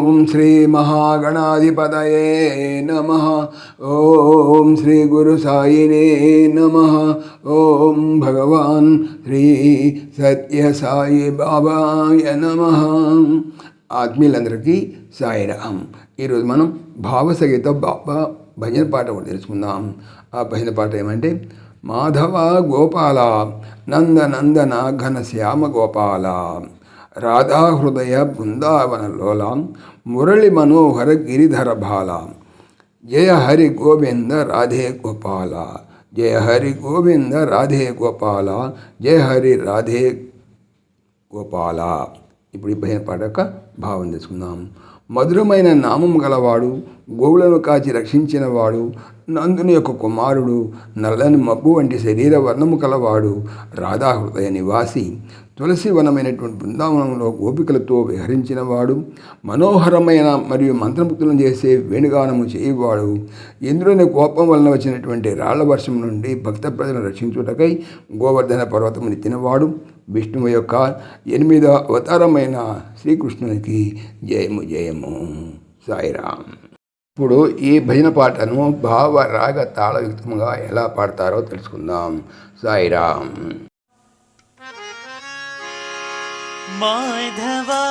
ఓం శ్రీ మహాగణాధిపతయే నమ. ఓం శ్రీ గురు సాయినే నమ. ఓం భగవాన్ శ్రీ సత్య సాయి బాబాయ నమ. ఆత్మీయులందరికీ సాయిరామ్. ఈరోజు మనం భావసగీత బాబా భజన పాట కూడా తెలుసుకుందాం. ఆ భజన పాట ఏమంటే మాధవ గోపాల నంద నందన ఘన శ్యామ గోపాల. రాధా హృదయ బృందావన మురళి మనోహర గిరిధర బాలాం. జయ హరి గోవింద రాధే గోపాల. జయ హరి గోవింద రాధే గోపాల. జయ హరి రాధే గోపాల. ఇప్పుడు ఈ భావం తీసుకుందాం మధురమైన నామం గలవాడు గోవులను కాచి రక్షించినవాడు నందుని యొక్క కుమారుడు నల్లని మబ్బు వంటి శరీర వర్ణము కలవాడు రాధా హృదయ నివాసి తులసి వనమైనటువంటి బృందావనంలో గోపికలతో విహరించినవాడు మనోహరమైన మరియు మంత్రముక్తులను చేసే వేణుగానము చేయువాడు. ఇంద్రుని కోపం వలన వచ్చినటువంటి రాళ్ళ వర్షం నుండి భక్త ప్రజలను రక్షించుటకై గోవర్ధన పర్వతముని తినవాడు. విష్ణువు యొక్క ఎనిమిదవ అవతారమైన శ్రీకృష్ణునికి జయము జయము. సాయిరామ్. ఇప్పుడు ఈ భజన పాటను భావ రాగ తాళయుక్తముగా ఎలా పాడతారో తెలుసుకుందాం. సాయిరామ్. माधवा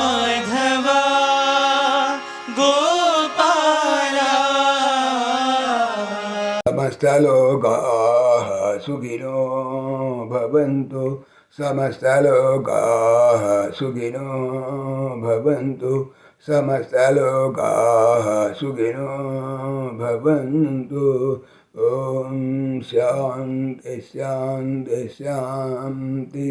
माधवा गोपाला। समस्तलोकाः सुखिनो भवन्तु। समस्तलोकाः सुखिनो भवन्तु। समस्तलोकाः सुखिनो भवन्तु ॐ शान्ति शान्ति शान्ति